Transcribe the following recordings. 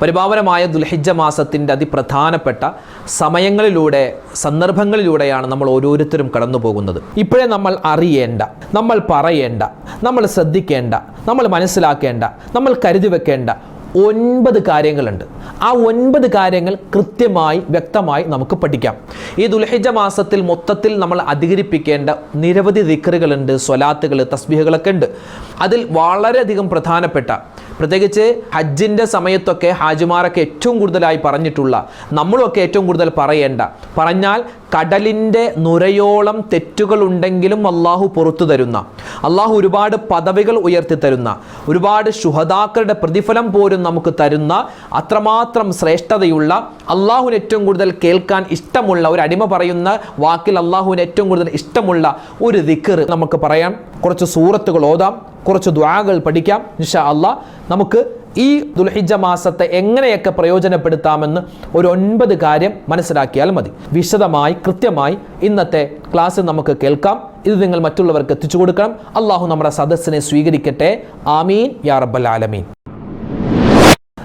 പരിപാവനമായ ദുൽഹിജ മാസത്തിന്റെ അതിപ്രധാനപ്പെട്ട സമയങ്ങളിലൂടെ സന്ദർഭങ്ങളിലൂടെയാണ് നമ്മൾ ഓരോരുത്തരും കടന്നു പോകുന്നത് ഇപ്പോഴേ നമ്മൾ അറിയേണ്ട നമ്മൾ പറയേണ്ട നമ്മൾ ശ്രദ്ധിക്കേണ്ട നമ്മൾ മനസ്സിലാക്കേണ്ട നമ്മൾ കരുതി വെക്കേണ്ട ഒൻപത് കാര്യങ്ങളുണ്ട്. ആ ഒൻപത് കാര്യങ്ങൾ കൃത്യമായി വ്യക്തമായി നമുക്ക് പഠിക്കാം. ഈ ദുൽഹിജ മാസത്തിൽ മൊത്തത്തിൽ നമ്മൾ അധികരിപ്പിക്കേണ്ട നിരവധി ദിക്കറുകളുണ്ട് സ്വലാത്തുകൾ തസ്ബീഹുകളൊക്കെ ഉണ്ട്. അതിൽ വളരെയധികം പ്രധാനപ്പെട്ട പ്രത്യേകിച്ച് ഹജ്ജിന്റെ സമയത്തൊക്കെ ഹാജിമാരൊക്കെ ഏറ്റവും കൂടുതലായി പറഞ്ഞിട്ടുള്ള നമ്മളൊക്കെ ഏറ്റവും കൂടുതൽ പറയേണ്ട പറഞ്ഞാൽ കടലിന്റെ നുരയോളം തെറ്റുകൾ ഉണ്ടെങ്കിലും അള്ളാഹു പുറത്തു തരുന്ന അള്ളാഹു ഒരുപാട് പദവികൾ ഉയർത്തി തരുന്ന ഒരുപാട് ശുഹതാക്കളുടെ പ്രതിഫലം പോലും നമുക്ക് തരുന്ന അത്രമാത്രം ശ്രേഷ്ഠതയുള്ള അള്ളാഹുവിന് ഏറ്റവും കൂടുതൽ കേൾക്കാൻ ഇഷ്ടമുള്ള ഒരു അടിമ പറയുന്ന വാക്കിൽ അള്ളാഹുവിന് ഏറ്റവും കൂടുതൽ ഇഷ്ടമുള്ള ഒരു ദിക്കർ നമുക്ക് പറയാം. കുറച്ച് സൂറത്തുകൾ ഓതാം. കുറച്ച് ദ്വാകൾ പഠിക്കാം. ഇൻഷാ അള്ളാ നമുക്ക് ഈ ദുൽഹിജ മാസത്തെ എങ്ങനെയൊക്കെ പ്രയോജനപ്പെടുത്താമെന്ന് ഒരു ഒൻപത് കാര്യം മനസ്സിലാക്കിയാൽ മതി. വിശദമായി കൃത്യമായി ഇന്നത്തെ ക്ലാസ് നമുക്ക് കേൾക്കാം. ഇത് നിങ്ങൾ മറ്റുള്ളവർക്ക് എത്തിച്ചു കൊടുക്കണം. അള്ളാഹു നമ്മുടെ സദസ്സിനെ സ്വീകരിക്കട്ടെ. ആമീൻ. യാ റബ്ബൽ ആലമീൻ.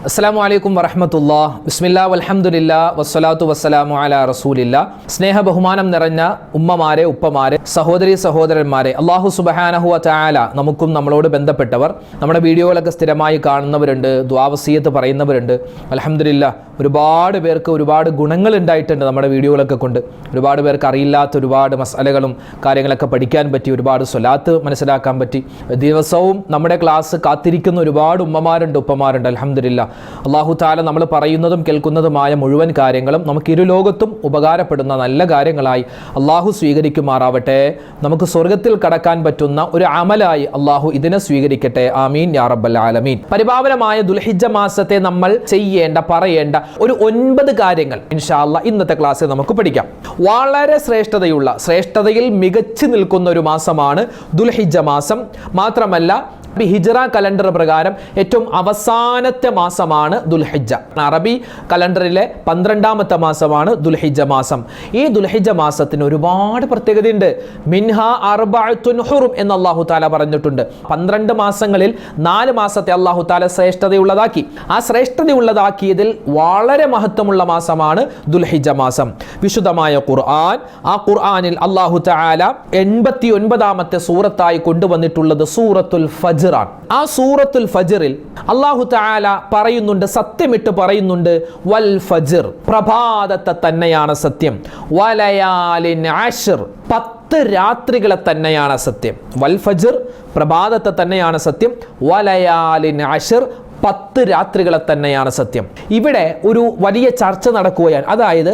അസ്സാമു അലൈക്കും വറഹമത്തുള്ള. ബിസ്മില്ലാ വലഹമുല്ല വസ്സലാത്തു വസ്സലാമു അല റസൂലില്ല. സ്നേഹ ബഹുമാനം നിറഞ്ഞ ഉമ്മമാരെ ഉപ്പമാരെ സഹോദരി സഹോദരന്മാരെ അള്ളാഹു സുബഹാനഹുവ ചായാല നമുക്കും നമ്മളോട് ബന്ധപ്പെട്ടവർ നമ്മുടെ വീഡിയോകളൊക്കെ സ്ഥിരമായി കാണുന്നവരുണ്ട് ദ്വാവസീയത്ത് പറയുന്നവരുണ്ട്. അലഹമില്ല ഒരുപാട് പേർക്ക് ഒരുപാട് ഗുണങ്ങൾ ഉണ്ടായിട്ടുണ്ട് നമ്മുടെ വീഡിയോകളൊക്കെ കൊണ്ട്. ഒരുപാട് പേർക്ക് അറിയില്ലാത്ത ഒരുപാട് മസാലകളും കാര്യങ്ങളൊക്കെ പഠിക്കാൻ പറ്റി ഒരുപാട് സ്വലാത്ത് മനസ്സിലാക്കാൻ പറ്റി. ദിവസവും നമ്മുടെ ക്ലാസ് കാത്തിരിക്കുന്ന ഒരുപാട് ഉമ്മമാരുണ്ട് ഉപ്പമാരുണ്ട്. അലഹമില്ല അള്ളാഹു താല നമ്മൾ പറയുന്നതും കേൾക്കുന്നതുമായ മുഴുവൻ കാര്യങ്ങളും നമുക്ക് ഇരു ലോകത്തും ഉപകാരപ്പെടുന്ന നല്ല കാര്യങ്ങളായി അള്ളാഹു സ്വീകരിക്കുമാറാവട്ടെ. നമുക്ക് സ്വർഗത്തിൽ കടക്കാൻ പറ്റുന്ന ഒരു അമലായി അള്ളാഹു ഇതിനെ സ്വീകരിക്കട്ടെ. ആമീൻ യാ റബ്ബൽ ആലമീൻ. പരിപാവനമായ ദുൽഹിജ മാസത്തെ നമ്മൾ ചെയ്യേണ്ട പറയേണ്ട ഒരു ഒൻപത് കാര്യങ്ങൾ ഇൻഷാല്ല ഇന്നത്തെ ക്ലാസ്സിൽ നമുക്ക് പഠിക്കാം. വളരെ ശ്രേഷ്ഠതയുള്ള ശ്രേഷ്ഠതയിൽ മികച്ചു നിൽക്കുന്ന ഒരു മാസമാണ് ദുൽഹിജ മാസം. മാത്രമല്ല ഹിജറ കലണ്ടർ പ്രകാരം ഏറ്റവും അവസാനത്തെ മാസമാണ് ദുൽഹിജ അറബി കലണ്ടറിലെ പന്ത്രണ്ടാമത്തെ മാസമാണ് ദുൽഹിജ മാസം. ഈ ദുൽഹിജ മാസത്തിന് ഒരുപാട് പ്രത്യേകതയുണ്ട്. മിൻഹ അർബഅത്തുൻ ഹുറും എന്ന് അള്ളാഹു താല പറഞ്ഞിട്ടുണ്ട്. പന്ത്രണ്ട് മാസങ്ങളിൽ നാല് മാസത്തെ അള്ളാഹു താല ശ്രേഷ്ഠതയുള്ളതാക്കി. ആ ശ്രേഷ്ഠതയുള്ളതാക്കിയതിൽ വളരെ മഹത്വമുള്ള മാസമാണ് ദുൽഹിജ മാസം. വിശുദ്ധമായ ഖുർആൻ ആ ഖുർആനിൽ അള്ളാഹു താല എൺപത്തി ഒൻപതാമത്തെ സൂറത്തായി കൊണ്ടുവന്നിട്ടുള്ളത് സൂറത്തുൽ ഫജ്റാൻ ആ സൂറത്തുൽ ഫജ്റിൽ അള്ളാഹു താല പറയുന്നുണ്ട് സത്യമിട്ട് പറയുന്നുണ്ട് വൽ ഫജ്ർ പ്രഭാതത്തെ തന്നെയാണ് സത്യം. വലയാലിൻ പത്ത് രാത്രികളെ തന്നെയാണ് സത്യം. വൽ ഫജ്ർ പ്രഭാതത്തെ തന്നെയാണ് സത്യം. വലയാലിൻ അഷിർ പത്ത് രാത്രികളെ തന്നെയാണ് സത്യം. ഇവിടെ ഒരു വലിയ ചർച്ച നടക്കുകയാണ്. അതായത്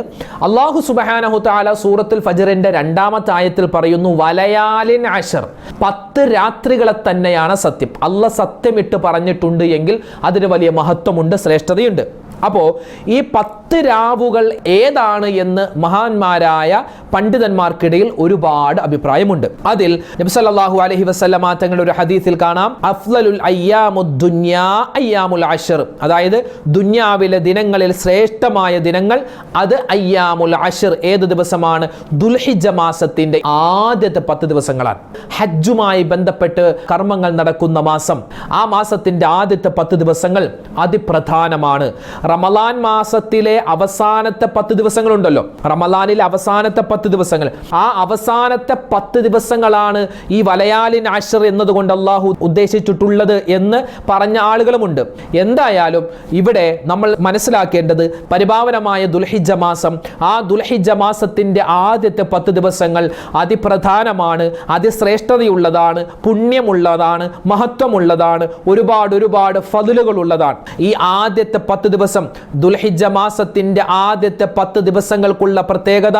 അള്ളാഹു സുബഹാനഹു താല സൂറത്തുൽ ഫജറിന്റെ രണ്ടാമത്തെ ആയത്തിൽ പറയുന്നു വലയാലിൻ അഷർ പത്ത് രാത്രികളെ തന്നെയാണ് സത്യം. അല്ല സത്യമിട്ട് പറഞ്ഞിട്ടുണ്ട് എങ്കിൽ അതിന് വലിയ മഹത്വമുണ്ട് ശ്രേഷ്ഠതയുണ്ട്. അപ്പോൾ ഈ പത്ത് രാവുകൾ ഏതാണ് എന്ന് മഹാന്മാരായ പണ്ഡിതന്മാർക്കിടയിൽ ഒരുപാട് അഭിപ്രായമുണ്ട്. അതിൽ നബ്സല്ലാഹു അലഹി വസ്ലമാ തങ്ങളുടെ ഒരു ഹദീസിൽ കാണാം അഫ്ലലുൽ അയ്യാമുദ്ദുന്യാ അയ്യാമുൽ അഷർ അതായത് ദുന്യാവിലെ ദിനങ്ങളിൽ ശ്രേഷ്ഠമായ ദിനങ്ങൾ അത് അയ്യാമുൽ അഷർ ഏത് ദിവസമാണ്? ദുൽഹിജ മാസത്തിന്റെ ആദ്യത്തെ പത്ത് ദിവസങ്ങളാണ്. ഹജ്ജുമായി ബന്ധപ്പെട്ട് കർമ്മങ്ങൾ നടക്കുന്ന മാസം ആ മാസത്തിന്റെ ആദ്യത്തെ പത്ത് ദിവസങ്ങൾ അതിപ്രധാനമാണ്. റമലാൻ മാസത്തിലെ അവസാനത്തെ പത്ത് ദിവസങ്ങളുണ്ടല്ലോ. റമലാനിലെ അവസാനത്തെ പത്ത് ദിവസങ്ങൾ. ആ അവസാനത്തെ പത്ത് ദിവസങ്ങളാണ് ഈ വലയാലിൻ ആഷർ എന്നതുകൊണ്ട് അള്ളാഹു ഉദ്ദേശിച്ചിട്ടുള്ളത് എന്ന് പറഞ്ഞ ആളുകളുമുണ്ട്. എന്തായാലും ഇവിടെ നമ്മൾ മനസ്സിലാക്കേണ്ടത് പരിഭാവനമായ ദുൽഹിജ മാസം ആ ദുൽഹിജ മാസത്തിന്റെ ആദ്യത്തെ പത്ത് ദിവസങ്ങൾ അതിപ്രധാനമാണ് അതിശ്രേഷ്ഠതയുള്ളതാണ് പുണ്യമുള്ളതാണ് മഹത്വമുള്ളതാണ് ഒരുപാട് ഒരുപാട് ഫതിലുകൾ ഉള്ളതാണ് ഈ ആദ്യത്തെ പത്ത് ദിവസം ദുൽഹിജ മാസത്തിന്റെ ആദ്യത്തെ പത്ത് ദിവസങ്ങൾക്കുള്ള പ്രത്യേകത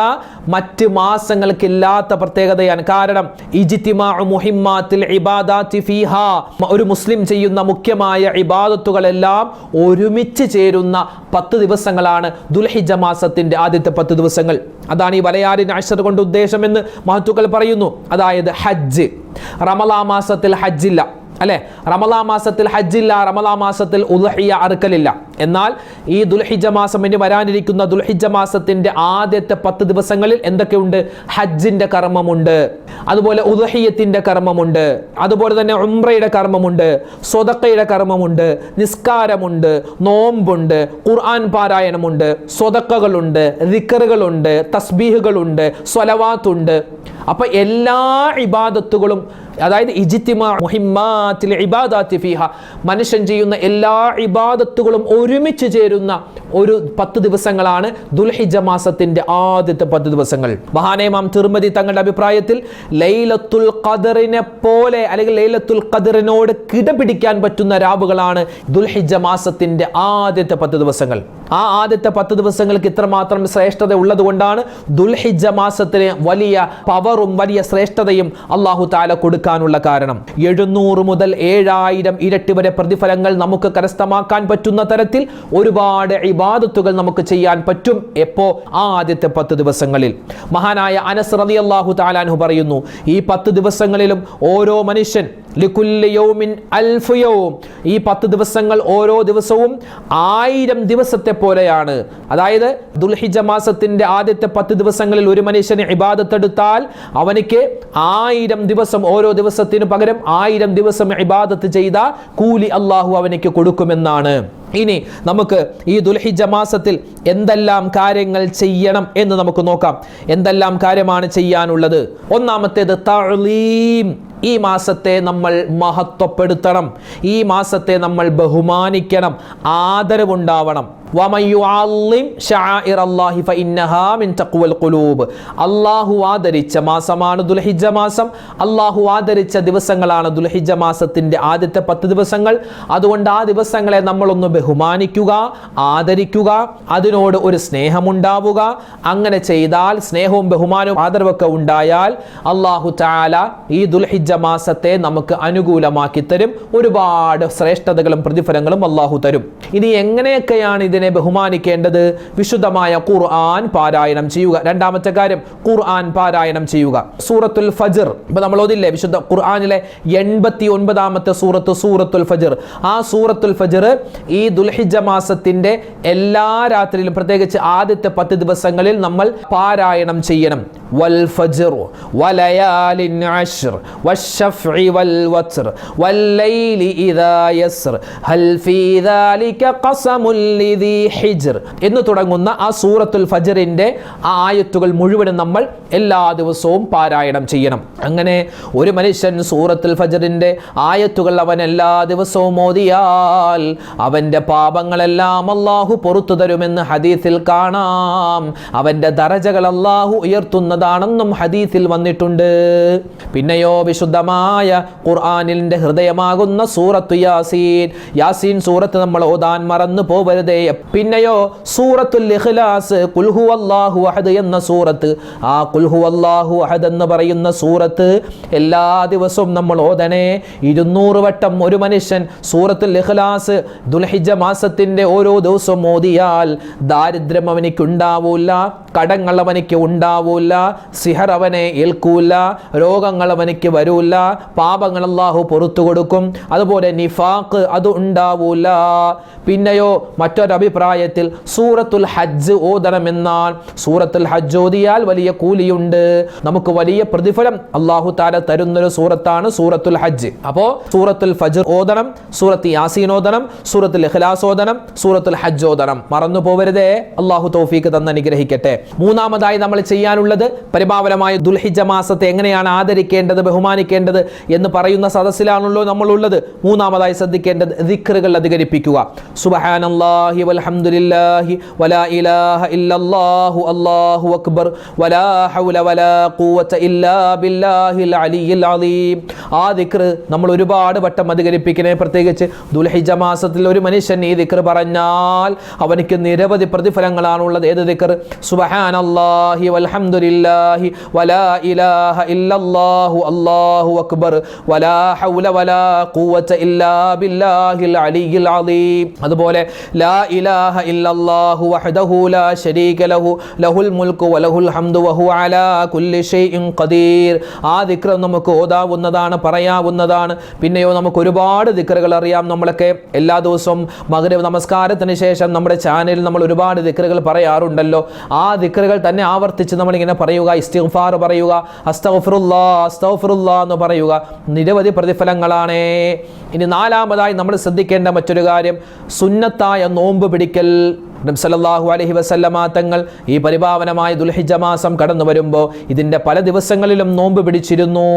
മറ്റ് മാസങ്ങൾക്കില്ലാത്ത പ്രത്യേകതയാണ്. കാരണം മുഹിമ്മാത്തിൽ ഫീഹാ ഒരു മുസ്ലിം ചെയ്യുന്ന മുഖ്യമായ ഇബാദത്തുകളെല്ലാം ഒരുമിച്ച് ചേരുന്ന പത്ത് ദിവസങ്ങളാണ് ദുൽഹിജ മാസത്തിന്റെ ആദ്യത്തെ പത്ത് ദിവസങ്ങൾ. അതാണ് ഈ വലയാരിൻ അഷർ കൊണ്ട് ഉദ്ദേശമെന്ന് മഹത്തുക്കൾ പറയുന്നു. അതായത് ഹജ്ജ്. റമലാ മാസത്തിൽ ഹജ്ജില്ല. അല്ലെ? റമലാ മാസത്തിൽ ഹജ്ജില്ല റമലാ മാസത്തിൽ ഉലഹിയ അറുക്കലില്ല. എന്നാൽ ഈ ദുൽഹിജ മാസം ഇനി വരാനിരിക്കുന്ന ദുൽഹിജ മാസത്തിന്റെ ആദ്യത്തെ പത്ത് ദിവസങ്ങളിൽ എന്തൊക്കെയുണ്ട്? ഹജ്ജിന്റെ കർമ്മമുണ്ട്. അതുപോലെ ഉദഹിയത്തിന്റെ കർമ്മമുണ്ട്. അതുപോലെ തന്നെ ഉംറയുടെ കർമ്മമുണ്ട്. സ്വതക്കയുടെ കർമ്മമുണ്ട്. നിസ്കാരമുണ്ട്. നോമ്പുണ്ട്. ഖുർആൻ പാരായണമുണ്ട്. സ്വതക്കകളുണ്ട്. റിക്കറുകളുണ്ട് തസ്ബീഹുകളുണ്ട്. സ്വലവാത്തുണ്ട്. അപ്പൊ എല്ലാ ഇബാദത്തുകളും അതായത് ഇജിത്തിമാ ഫീഹ മനുഷ്യൻ ചെയ്യുന്ന എല്ലാ ഇബാദത്തുകളും ഒരുമിച്ച് ചേരുന്ന ഒരു പത്ത് ദിവസങ്ങളാണ് ദുൽഹിജ മാസത്തിന്റെ ആദ്യത്തെ പത്ത് ദിവസങ്ങൾ. മഹാനേമാം തിരുമതി തങ്ങളുടെ അഭിപ്രായത്തിൽ ലൈലത്തുൽ ഖദറിനെ പോലെ അല്ലെങ്കിൽ ലൈലത്തുൽ ഖദറിനോട് കിടപിടിക്കാൻ പറ്റുന്ന രാവുകളാണ് ദുൽഹിജ മാസത്തിന്റെ ആദ്യത്തെ പത്ത് ദിവസങ്ങൾ. ആ ആദ്യത്തെ പത്ത് ദിവസങ്ങൾക്ക് ഇത്രമാത്രം ശ്രേഷ്ഠത ഉള്ളത് കൊണ്ടാണ് ദുൽഹിജ മാസത്തിന് വലിയ പവറും വലിയ ശ്രേഷ്ഠതയും അള്ളാഹു താല കൊടുക്കാനുള്ള കാരണം. എഴുന്നൂറ് മുതൽ ഏഴായിരം ഇരട്ടി വരെ പ്രതിഫലങ്ങൾ നമുക്ക് കരസ്ഥമാക്കാൻ പറ്റുന്ന തരത്തിൽ ഒരുപാട് ഇബാദത്തുകൾ നമുക്ക് ചെയ്യാൻ പറ്റും. എപ്പോ? ആ ആദ്യത്തെ പത്ത് ദിവസങ്ങളിൽ. മഹാനായ അനസ് റതി അള്ളാഹു താലാൻഹു പറയുന്നു ഈ പത്ത് ദിവസങ്ങളിലും ഓരോ മനുഷ്യൻ ഈ പത്ത് ദിവസങ്ങൾ ഓരോ ദിവസവും ആയിരം ദിവസത്തെ പോലെയാണ്. അതായത് ദുൽഹിജ മാസത്തിന്റെ ആദ്യത്തെ പത്ത് ദിവസങ്ങളിൽ ഒരു മനുഷ്യന് ഇബാദത്തെടുത്താൽ അവനിക്ക് ആയിരം ദിവസം ഓരോ ദിവസത്തിനു പകരം ആയിരം ദിവസം ഇബാദത്ത് ചെയ്ത കൂലി അള്ളാഹു അവനിക്ക് കൊടുക്കുമെന്നാണ്. ഇനി നമുക്ക് ഈ ദുൽഹിജ മാസത്തിൽ എന്തെല്ലാം കാര്യങ്ങൾ ചെയ്യണം എന്ന് നമുക്ക് നോക്കാം. എന്തെല്ലാം കാര്യമാണ് ചെയ്യാനുള്ളത്? ഒന്നാമത്തേത് തഅലീം. ഈ മാസത്തെ നമ്മൾ മഹത്വപ്പെടുത്തണം. ഈ മാസത്തെ നമ്മൾ ബഹുമാനിക്കണം. ആദരവുണ്ടാവണം. അള്ളാഹു ആദരിച്ച മാസമാണ് ദുൽഹിജ മാസം. അള്ളാഹു ആദരിച്ച ദിവസങ്ങളാണ് ദുൽഹിജ മാസത്തിന്റെ ആദ്യത്തെ പത്ത് ദിവസങ്ങൾ. അതുകൊണ്ട് ആ ദിവസങ്ങളെ നമ്മളൊന്ന് ബഹുമാനിക്കുക ആദരിക്കുക അതിനോട് ഒരു സ്നേഹമുണ്ടാവുക. അങ്ങനെ ചെയ്താൽ സ്നേഹവും ബഹുമാനവും ആദരവൊക്കെ ഉണ്ടായാൽ അള്ളാഹു ചാല ഈ ദുൽഹിജ മാസത്തെ നമുക്ക് അനുകൂലമാക്കി തരും. ഒരുപാട് ശ്രേഷ്ഠതകളും പ്രതിഫലങ്ങളും അള്ളാഹു തരും. ഇനി എങ്ങനെയൊക്കെയാണ് ഇതിനെ ബഹുമാനിക്കേണ്ടത് വിശുദ്ധമായ ഖുർആൻ പാരായണം ചെയ്യുക. രണ്ടാമത്തെ കാര്യം ഖുർആൻ പാരായണം ചെയ്യുക. സൂറത്തുൽ ഫജർ ഇപ്പൊ നമ്മൾ ഓതില്ലേ വിശുദ്ധ ഖുർആാനിലെ എൺപത്തി ഒൻപതാമത്തെ സൂറത്ത് സൂറത്തുൽ ഫജർ. ആ സൂറത്തുൽ ഫജർ ഈ ദുൽഹിജ മാസത്തിന്റെ എല്ലാ രാത്രിയിലും പ്രത്യേകിച്ച് ആദ്യത്തെ പത്ത് ദിവസങ്ങളിൽ നമ്മൾ പാരായണം ചെയ്യണം. വൽ ഫജർ വലയാലിൻ അശ്ർ വശ്ശഫ്ഇ വൽ വത്ർ വല്ലൈലി ഇദാ യസ്ർ. ഹൽ ഫീ ദാലിക ഖസമുൽ ഹിജർ എന്ന് തുടങ്ങുന്ന ആ സൂറത്തുൽ ഫജറിന്റെ ആ ആയത്തുകൾ മുഴുവനും നമ്മൾ എല്ലാ ദിവസവും പാരായണം ചെയ്യണം. അങ്ങനെ ഒരു മനുഷ്യൻ സൂറത്തുൽ ഫജറിന്റെ ആയത്തുകൾ അവൻ എല്ലാ ദിവസവും ഓതിയാൽ അവന്റെ പാപങ്ങളെല്ലാം അള്ളാഹു പുറത്തു തരുമെന്ന് ഹദീസിൽ കാണാം. അവന്റെ ദറജകൾ അള്ളാഹു ഉയർത്തുന്നതാണെന്നും ഹദീസിൽ വന്നിട്ടുണ്ട്. പിന്നെയോ വിശുദ്ധമായ ഖുർആാനിന്റെ ഹൃദയമാകുന്ന സൂറത്ത് യാസീൻ. യാസീൻ സൂറത്ത് നമ്മൾ ഓതാൻ മറന്നു പോവരുതേ. പിന്നെയോ സൂറത്തുൽ ഇഖ്ലാസ് കുൽഹു അല്ലാഹു അഹദ് എന്ന സൂറത്ത്. ആ കുൽഹു അല്ലാഹു അഹദ് എന്ന് പറയുന്ന സൂറത്ത് എല്ലാ ദിവസവും നമ്മൾ ഓതണേ. ഇരുന്നൂറ് വട്ടം ഒരു മനുഷ്യൻ സൂറത്തുൽ ഇഖ്ലാസ് ദുൽഹിജ മാസത്തിന്റെ ഓരോ ദിവസവും ഓതിയാൽ ദാരിദ്ര്യം അവനിക്ക് ഉണ്ടാവൂല കടങ്ങൾ അവനിക്ക് ഉണ്ടാവൂല സിഹർ അവനെ ഏൽക്കൂല രോഗങ്ങൾ അവനിക്ക് വരൂല പാപങ്ങൾ അള്ളാഹു പുറത്തു കൊടുക്കും. അതുപോലെ നിഫാക്ക് അത് ഉണ്ടാവൂല. പിന്നെയോ മറ്റൊരഭിപ്രായത്തിൽ സൂറത്തുൽ ഹജ്ജ് ഓതണമെന്നാൽ സൂറത്തുൽ ഹജ്ജ് ഓതിയാൽ വലിയ കൂലിയുണ്ട്. നമുക്ക് വലിയ പ്രതിഫലം അള്ളാഹു താല തരുന്നൊരു സൂറത്താണ് സൂറത്തുൽ ഹജ്ജ്. അപ്പോ സൂറത്തുൽ ഫജ്ർ ഓതണം സൂറത്ത് ഓതണം സൂറത്തുൽ ഇഖ്ലാസ് ഓതണം സൂറത്തുൽ ഹജ്ജ് ഓതണം. മറന്നു പോവരുതേ അള്ളാഹു തൗഫീക്ക് തന്ന് അനുഗ്രഹിക്കട്ടെ. മൂന്നാമതായി നമ്മൾ ചെയ്യാനുള്ളത് പരിമാവലമായ ദുൽഹിജ മാസത്തെ എങ്ങനെയാണ് ആദരിക്കേണ്ടത് ബഹുമാനിക്കേണ്ടത് എന്ന് പറയുന്ന സദസ്സിലാണല്ലോ നമ്മളുള്ളത്. മൂന്നാമതായി ശ്രദ്ധിക്കേണ്ടത് ദിക്റുകൾ അധികരിപ്പിക്കുക. വൽഹംദുലില്ലാഹി വലാ ഇലാഹ ഇല്ലല്ലാഹു അല്ലാഹു അക്ബർ. വലാ ഹൗല വലാ ഇല്ലാ ബില്ലാഹിൽ അലിയിൽ അലീം. ആ നമ്മൾ ഒരുപാട് വട്ടം അധികരിപ്പിക്കണേ. പ്രത്യേകിച്ച് ദുൽഹിജ മാസത്തിൽ ഒരു മനുഷ്യൻ ഈ ദിക്ർ പറഞ്ഞാൽ അവനിക്ക് നിരവധി പ്രതിഫലങ്ങളാണുള്ളത്. ഏത് ദിക്ർ സുബഹാന സുബ്ഹാനല്ലാഹി വൽഹംദുലില്ലാഹി വലാ ഇലാഹ ഇല്ലല്ലാഹു അല്ലാഹു അക്ബർ. വലാ ഹൗല വലാ ഖുവത ഇല്ലാ ബില്ലാഹിൽ അലിയിൽ അലീം അതുപോലെ ലാ ഇലാഹ ഇല്ലല്ലാഹു വഹ്ദഹു ലാ ശരീക ലഹു ലഹുൽ മുൽക്കു വലഹുൽ ഹംദു വഹു അലാ കുല്ലി ഷൈഇൻ ഖദീർ. ആ ദിക്ർ നമുക്ക് ഓതാവുന്നതാണ് പറയാവുന്നതാണ്. പിന്നെയോ നമുക്ക് ഒരുപാട് ദിക്റുകൾ അറിയാം നമ്മളൊക്കെ. എല്ലാ ദിവസവും മകരവ് നമസ്കാരത്തിന് ശേഷം നമ്മുടെ ചാനലിൽ നമ്മൾ ഒരുപാട് ദിക്റുകൾ പറയാറുണ്ടല്ലോ. ആ ദിക്റുകൾ തന്നെ ആവർത്തിച്ച് നമ്മളിങ്ങനെ പറയുക ഇസ്തിഗ്ഫാർ പറയുക അസ്തഗ്ഫിറുല്ലാ അസ്തഗ്ഫിറുല്ലാ എന്ന് പറയുക. നിരവധി പ്രതിഫലങ്ങളാണ്. ഇനി നാലാമതായി നമ്മൾ ശ്രദ്ധിക്കേണ്ട മറ്റൊരു കാര്യം സുന്നത്തായ നോമ്പ് പിടിക്കൽ. നബ്സലല്ലാഹു അലഹി വസല്ലമ തങ്ങൾ ഈ പരിപാവനമായ ദുൽഹിജ മാസം കടന്നു വരുമ്പോൾ ഇതിന്റെ പല ദിവസങ്ങളിലും നോമ്പ് പിടിച്ചിരുന്നു.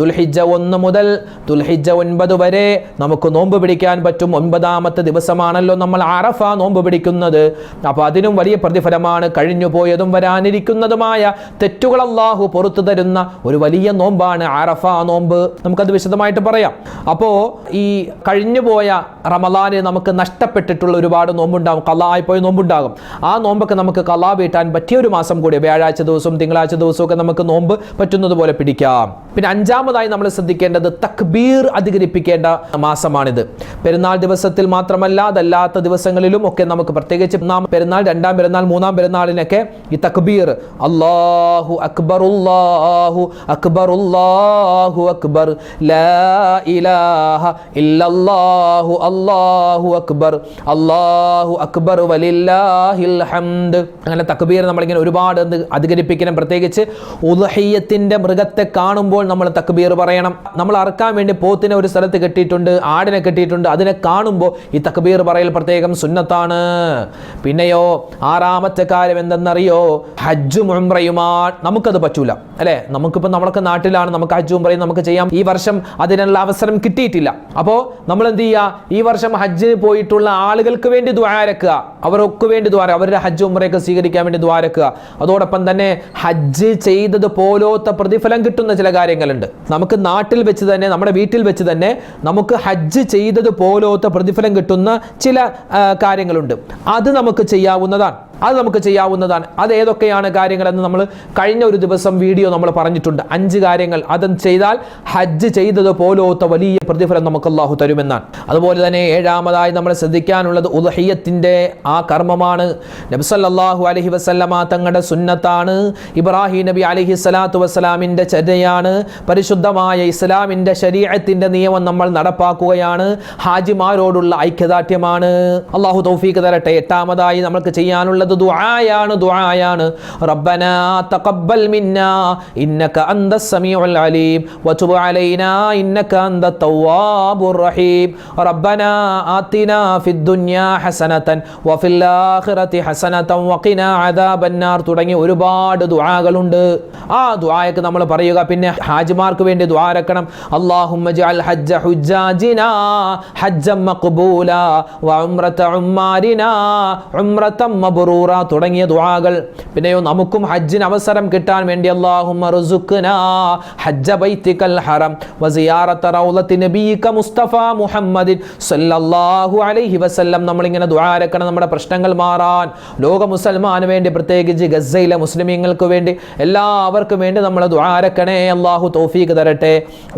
ദുൽഹിജ ഒന്ന് മുതൽ ദുൽഹിജ ഒൻപത് വരെ നമുക്ക് നോമ്പ് പിടിക്കാൻ പറ്റും. ഒൻപതാമത്തെ ദിവസമാണല്ലോ നമ്മൾ അറഫ നോമ്പ് പിടിക്കുന്നത്. അപ്പോൾ അതിനും വലിയ പ്രതിഫലമാണ് കഴിഞ്ഞു പോയതും വരാനിരിക്കുന്നതുമായ തെറ്റുകൾ അള്ളാഹു പുറത്തു തരുന്ന ഒരു വലിയ നോമ്പാണ് അറഫ നോമ്പ്. നമുക്കത് വിശദമായിട്ട് പറയാം. അപ്പോൾ ഈ കഴിഞ്ഞു പോയ റമലാന് നമുക്ക് നഷ്ടപ്പെട്ടിട്ടുള്ള ഒരുപാട് നോമ്പുണ്ടാവും. കലായി പോയ നോമ്പുണ്ടാകും. ആ നോമ്പൊക്കെ നമുക്ക് കലാ വീട്ടാൻ പറ്റിയ ഒരു മാസം കൂടി വ്യാഴാഴ്ച ദിവസവും തിങ്കളാഴ്ച ദിവസവും നമുക്ക് നോമ്പ് പറ്റുന്നത് പോലെ പിടിക്കാം. പിന്നെ അഞ്ചാമതായി നമ്മൾ ശ്രദ്ധിക്കേണ്ടത് തക്ബീർ അധികരിപ്പിക്കേണ്ട മാസമാണിത്. പെരുന്നാൾ ദിവസത്തിൽ മാത്രമല്ല അതല്ലാത്ത ദിവസങ്ങളിലും ഒക്കെ നമുക്ക് പ്രത്യേകിച്ച് ഒന്നാം പെരുന്നാൾ രണ്ടാം പെരുന്നാൾ മൂന്നാം പെരുന്നാളിനൊക്കെ ഈ തക്ബീർ അള്ളാഹു അക്ബർ അല്ലാഹു അക്ബർ അല്ലാഹു അക്ബർ ഇലാഹ ഇല്ലല്ലാഹു അക്ബർ അല്ലാഹു അക്ബർ വലില്ലാഹിൽ ഹംദ് അങ്ങനെ തക്ബീർ നമ്മളിങ്ങനെ ഒരുപാട് അധികരിപ്പിക്കണം. പ്രത്യേകിച്ച് ഉദഹയ്യത്തിന്റെ മൃഗത്തെ കാണുമ്പോൾ നമ്മൾ തക്ബീർ പറയണം. നമ്മൾ അറക്കാൻ വേണ്ടി പോത്തിനെ ഒരു സ്ഥലത്ത് കെട്ടിയിട്ടുണ്ട് ആടിനെ കെട്ടിയിട്ടുണ്ട്. അതിനെ കാണുമ്പോൾ ഈ തക്ബീർ പറയൽ പ്രത്യേകം സുന്നത്താണ്. പിന്നെയോ ആറാമത്തെ കാര്യം എന്തെന്നറിയോ? ഹജ്ജും ഉംറയുമാ നമുക്കത് പറ്റൂല. അല്ലേ? നമുക്കിപ്പോൾ നമ്മളൊക്കെ നാട്ടിലാണ്. നമുക്ക് ഹജ്ജും ഉംറയും നമുക്ക് ചെയ്യാം. ഈ വർഷം അതിനുള്ള അവസരം കിട്ടിയിട്ടില്ല. അപ്പോൾ നമ്മൾ എന്ത് ചെയ്യുക? ഈ വർഷം ഹജ്ജിന് പോയിട്ടുള്ള ആളുകൾക്ക് വേണ്ടി ദ്വാരക്കുക അവർക്ക് വേണ്ടി ദ്വാര അവരുടെ ഹജ്ജ് ഉമ്രയൊക്കെ സ്വീകരിക്കാൻ വേണ്ടി ദ്വാരക്കുക. അതോടൊപ്പം തന്നെ ഹജ്ജ് ചെയ്തത് പോലോത്ത പ്രതിഫലം കിട്ടുന്ന ചില കാര്യങ്ങളുണ്ട്. നമുക്ക് നാട്ടിൽ വെച്ച് തന്നെ നമ്മുടെ വീട്ടിൽ വെച്ച് തന്നെ നമുക്ക് ഹജ്ജ് ചെയ്തത് പോലോത്ത പ്രതിഫലം കിട്ടുന്ന ചില കാര്യങ്ങളുണ്ട്. അത് നമുക്ക് ചെയ്യാവുന്നതാണ്. അത് നമുക്ക് ചെയ്യാവുന്നതാണ്. അത് ഏതൊക്കെയാണ് കാര്യങ്ങളെന്ന് നമ്മൾ കഴിഞ്ഞ ഒരു ദിവസം വീഡിയോ നമ്മൾ പറഞ്ഞിട്ടുണ്ട്. അഞ്ച് കാര്യങ്ങൾ. അത് ചെയ്താൽ ഹജ്ജ് ചെയ്തത് പോലോത്ത വലിയ പ്രതിഫലം നമുക്ക് അള്ളാഹു തരുമെന്നാണ്. അതുപോലെ തന്നെ ഏഴാമതായി നമ്മൾ ശ്രദ്ധിക്കാനുള്ളത് ഉദഹയ്യത്തിന്റെ ആ കർമ്മമാണ്. നബ്സല്ലാഹു അലഹി വസല്ലമ തങ്ങളുടെ സുന്നത്താണ്. ഇബ്രാഹിം നബി അലഹി സ്വലാത്തു വസ്സലാമിന്റെ ചര്യയാണ്. പരിശുദ്ധമായ ഇസ്ലാമിന്റെ ശരീരത്തിന്റെ നിയമം നമ്മൾ നടപ്പാക്കുകയാണ്. ഹാജിമാരോടുള്ള ഐക്യദാർഢ്യമാണ്. അള്ളാഹു തൗഫീഖ് തരട്ടെ. എട്ടാമതായി നമുക്ക് ചെയ്യാനുള്ളത് ദുആയാണ് ദുആയാണ്. റബ്ബന തഖബ്ബൽ മിന്നാ ഇന്നക അന്ത സമീഉൽ അലീം. വതുബ് അലൈനാ ഇന്നക അന്ത തവ്വാബുർ റഹീം. റബ്ബന ആതിനാ ഫിദ് ദുനിയാ ഹസനതൻ വഫിൽ ആഖിറതി ഹസനതൻ വഖിനാ അദാബന്നാർ തുടങ്ങി ഒരുപാട് ദുആകളുണ്ട്. ആ ദുആയൊക്കെ നമ്മൾ പറയുക പിന്നെ ഹാജിമാർക്ക് വേണ്ടി ദ്വാരക്കണം അല്ലാഹുമ്മ ജഅൽ ഹജ്ജ ഹുജ്ജാജിനാ ഹജ്ജം മഖ്ബൂല വ ഉംറത ഉമ്മാരിനാ ഉംറതം മബ്റൂറ തുടങ്ങിയ ദുആകൾ. പിന്നെയോ നമുക്കും ഹജ്ജിന് അവസരം കിട്ടാൻ വേണ്ടി അല്ലാഹുമ്മ റുസുഖ്നാ ഹജ്ജ ബൈത്തിക്കൽ ഹറം. വ സിയാറത റൗളത്തി നബിയിക മുസ്തഫ മുഹമ്മദിൻ സല്ലല്ലാഹു അലൈഹി വസല്ലം. നമ്മളിങ്ങനെ ദുആരക്കണം നമ്മുടെ പ്രശ്നങ്ങൾ മാറാൻ. ലോക മുസൽമാന് വേണ്ടി പ്രത്യേകിച്ച് ഗസയിലെ മുസ്ലിമീങ്ങൾക്ക് വേണ്ടി എല്ലാവർക്കും വേണ്ടി നമ്മൾ ദുആരക്കണേ അള്ളാഹു തൗഫീഖ് തരട്ടെ.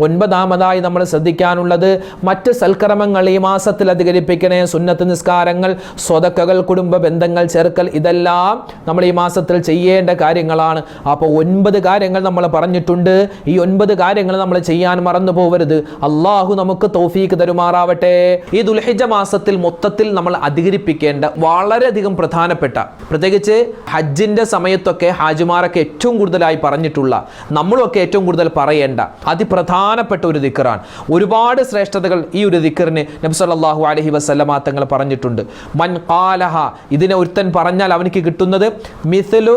ഒൻപതാമതായി നമ്മൾ ശ്രദ്ധിക്കാനുള്ളത് മറ്റ് സൽക്കർമ്മങ്ങൾ ഈ മാസത്തിൽ അധികരിപ്പിക്കണേ. സുന്നത്ത് നിസ്കാരങ്ങൾ സ്വതക്കകൾ കുടുംബ ബന്ധങ്ങൾ ചേർക്കൽ ഇതെല്ലാം നമ്മൾ ഈ മാസത്തിൽ ചെയ്യേണ്ട കാര്യങ്ങളാണ്. അപ്പോൾ ഒൻപത് കാര്യങ്ങൾ നമ്മൾ പറഞ്ഞിട്ടുണ്ട്. ഈ ഒൻപത് കാര്യങ്ങൾ നമ്മൾ ചെയ്യാൻ മറന്നു പോകരുത് അള്ളാഹു നമുക്ക് തോഫീക്ക് തരുമാറാവട്ടെ. ഈ ദുൽഹിജ മാസത്തിൽ മൊത്തത്തിൽ നമ്മൾ അധികരിപ്പിക്കേണ്ട വളരെയധികം പ്രധാനപ്പെട്ട പ്രത്യേകിച്ച് ഹജ്ജിന്റെ സമയത്തൊക്കെ ഹാജിമാരൊക്കെ ഏറ്റവും കൂടുതലായി പറഞ്ഞിട്ടുള്ള നമ്മളൊക്കെ ഏറ്റവും കൂടുതൽ പറയേണ്ട അതിപ്രധാനപ്പെട്ട ഒരു ദിക്കറാണ് ഒരുപാട് ശ്രേഷ്ഠതകൾ ഈ ഒരു ദിക്കറിന് നബ്സല്ലാഹു അലഹി വസ്ലമാ തങ്ങൾ പറഞ്ഞിട്ടുണ്ട്. മൻ കാലഹ ഇതിനെ ഒരുത്തൻ പറഞ്ഞാൽ അവനിക്ക് കിട്ടുന്നത് മിസലു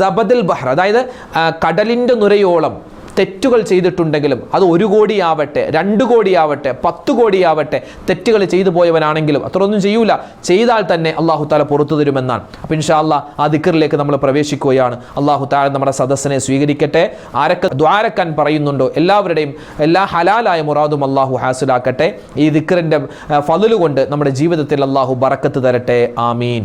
സബദുൽ ബഹ്ർ അതായത് കടലിന്റെ നുരയോളം തെറ്റുകൾ ചെയ്തിട്ടുണ്ടെങ്കിലും അത് ഒരു കോടിയാവട്ടെ രണ്ട് കോടിയാവട്ടെ പത്ത് കോടിയാവട്ടെ തെറ്റുകൾ ചെയ്തു പോയവനാണെങ്കിലും അത്രയൊന്നും ചെയ്യൂല. ചെയ്താൽ തന്നെ അള്ളാഹു താല പുറത്തു തരുമെന്നാണ്. അപ്പം ഇൻഷാ അല്ലാ ആ ദിക്കറിലേക്ക് നമ്മൾ പ്രവേശിക്കുകയാണ്. അള്ളാഹു താല നമ്മുടെ സദസ്സിനെ സ്വീകരിക്കട്ടെ. ആരൊക്കെ ദ്വാരക്കാൻ പറയുന്നുണ്ടോ എല്ലാവരുടെയും എല്ലാ ഹലാലായ മുറാദും അള്ളാഹു ഹാസിലാക്കട്ടെ. ഈ ദിക്കറിന്റെ ഫതിലുകൊണ്ട് നമ്മുടെ ജീവിതത്തിൽ അള്ളാഹു ബറക്കത്ത് തരട്ടെ. ആമീൻ.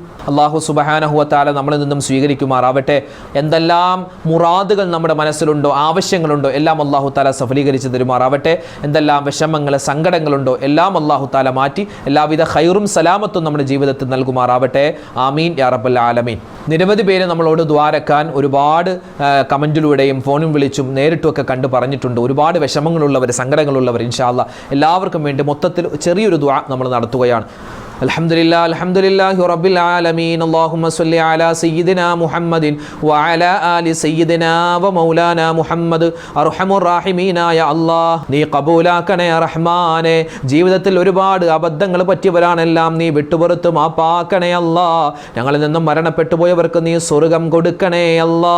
അള്ളാഹു സുബഹാനഹുവത്താല നമ്മളിൽ നിന്നും സ്വീകരിക്കുമാറാവട്ടെ. എന്തെല്ലാം മുറാദുകൾ നമ്മുടെ മനസ്സിലുണ്ടോ ആവശ്യങ്ങളുണ്ടോ എല്ലാം അള്ളാഹു താല സഫലീകരിച്ച് തരുമാറാവട്ടെ. എന്തെല്ലാം വിഷമങ്ങൾ സങ്കടങ്ങളുണ്ടോ എല്ലാം അള്ളാഹു താല മാറ്റി എല്ലാവിധ ഹൈറും സലാമത്തും നമ്മുടെ ജീവിതത്തിൽ നൽകുമാറാവട്ടെ. ആമീൻ യാ റബ്ബൽ ആലമീൻ. നിരവധി പേര് നമ്മളോട് ദ്വാരക്കാൻ ഒരുപാട് കമന്റിലൂടെയും ഫോണും വിളിച്ചും നേരിട്ടുമൊക്കെ കണ്ടു പറഞ്ഞിട്ടുണ്ട്. ഒരുപാട് വിഷമങ്ങളുള്ളവർ സങ്കടങ്ങളുള്ളവർ ഇൻഷാല്ല എല്ലാവർക്കും വേണ്ടി മൊത്തത്തിൽ ചെറിയൊരു ദ്വാ നമ്മൾ നടത്തുകയാണ്. الحمد لله الحمد لله رب العالمين اللهم صل على سيدنا محمد وعلى آل سيدنا ومولانا محمد അർഹമുറാഹിമീനായ അള്ളാഹ് നീ കബൂലാക്കണേ റഹ്മാനെ ജീവിതത്തിൽ ഒരുപാട് അബദ്ധങ്ങൾ പറ്റിയവരാണെല്ലാം നീ വിട്ടുപുറത്ത് മാപ്പാക്കണേ അല്ലാ ഞങ്ങളിൽ നിന്നും മരണപ്പെട്ടു പോയവർക്ക് നീ സ്വർഗം കൊടുക്കണേ അല്ലാ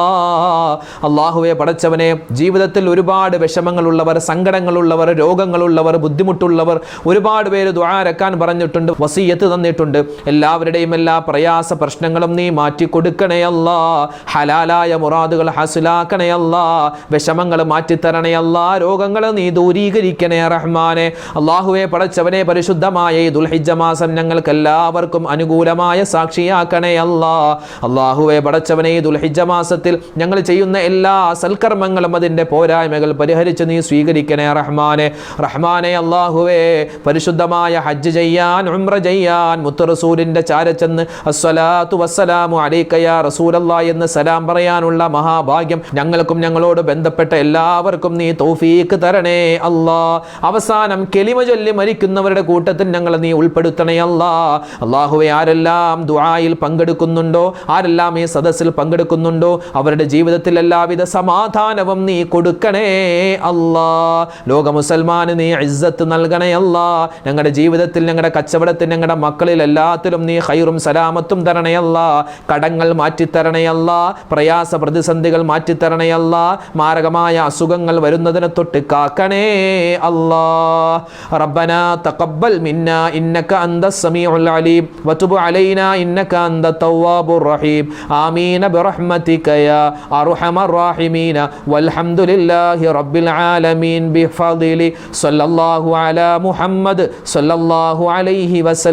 അള്ളാഹുവെ പടച്ചവനെ ജീവിതത്തിൽ ഒരുപാട് വിഷമങ്ങളുള്ളവർ സങ്കടങ്ങളുള്ളവർ രോഗങ്ങളുള്ളവർ ബുദ്ധിമുട്ടുള്ളവർ ഒരുപാട് പേര് ദ്വാരക്കാൻ പറഞ്ഞിട്ടുണ്ട് വസീയത്ത് തന്നിട്ടുണ്ട്. എല്ലാവരുടെയും എല്ലാ പ്രയാസ പ്രശ്നങ്ങളും നീ മാറ്റി കൊടുക്കണേ അല്ല. ഹലാലായ മുറാദുകൾ ഹസുലാക്കണേ അല്ല. വിഷമങ്ങൾ മാറ്റിത്തരണേ അല്ല. രോഗങ്ങൾ നീ ദൂരീകരിക്കണേ റഹ്മാനെ. അള്ളാഹുവെ പടച്ചവനെ പരിശുദ്ധമായ ഈ ദുൽഹിജ മാസം ഞങ്ങൾക്ക് എല്ലാവർക്കും അനുകൂലമായ സാക്ഷിയാക്കണേ അല്ല. അള്ളാഹുവെ പടച്ചവനെ ഈ ദുൽഹിജ മാസത്തിൽ ഞങ്ങൾ ചെയ്യുന്ന എല്ലാ സൽക്കർമ്മങ്ങളും അതിന്റെ പോരായ്മകൾ പരിഹരിച്ച് നീ സ്വീകരിക്കണേ റഹ്മാനെ. റഹ്മാനെ അള്ളാഹുവേ പരിശുദ്ധമായ ഹജ്ജ് ചെയ്യാൻ ഉംറ ചെയ്യാൻ മുത്തറസൂലിന്റെ ചാരച്ചെന്ന് അസ്വലാത്തു വസ്സലാമു അലൈക്കയ റസൂലല്ലാ എന്ന് സലാം പറയാനുള്ള മഹാഭാഗ്യം ഞങ്ങൾക്കും ഞങ്ങളോട് ബന്ധപ്പെട്ട എല്ലാവർക്കും നീ തൗഫീക്ക് തരണേ അല്ലാ. അവസാനം കെലിമ ചൊല്ലി മരിക്കുന്നവരുടെ കൂട്ടത്തിൽ ഞങ്ങൾ നീ ഉൾപ്പെടുത്തണേ അല്ലാ. അള്ളാഹുവെ ആരെല്ലാം ദുആയിൽ പങ്കെടുക്കുന്നുണ്ടോ? ആരെല്ലാം ഈ സദസ്സിൽ പങ്കെടുക്കുന്നുണ്ടോ? അവരുടെ ജീവിതത്തിൽ എല്ലാവിധ സമാധാനവും നീ കൊടുക്കണേ അല്ലാ. ലോക മുസൽമാന് നീ ഇസ്സത്ത് നൽകണേ അല്ലാ. ഞങ്ങളുടെ ജീവിതത്തിൽ ഞങ്ങളുടെ കച്ചവടത്തിൽ ഞങ്ങളുടെ മക്കളിൽ എല്ലാത്തിലും നീ ഹൈറും സലാമത്തും തരണയല്ല. കടങ്ങൾ മാറ്റിത്തരണയല്ല. പ്രയാസ പ്രതിസന്ധികൾ മാറ്റിത്തരണയല്ല. മാരകമായ അസുഖങ്ങൾ വരുന്നതിനെ തൊട്ട് കാക്കണേ അല്ലാ. റബ്ബന തഖബ്ബൽ മിന്ന. ഇന്നക അന്ത സമീഉൽ അലീം. വതുബ് അലൈന. ഇന്നക അന്ത തവ്വാബുർ റഹീം. ആമീന ബിറഹ്മതിക യ അർഹമർ റഹീമീന. വൽഹംദുലില്ലാഹി റബ്ബിൽ ആലമീൻ ബിഫളിലി സല്ലല്ലാഹു അലാ മുഹമ്മദ്. സല്ലല്ലാഹു അലൈഹി വസല്ലം.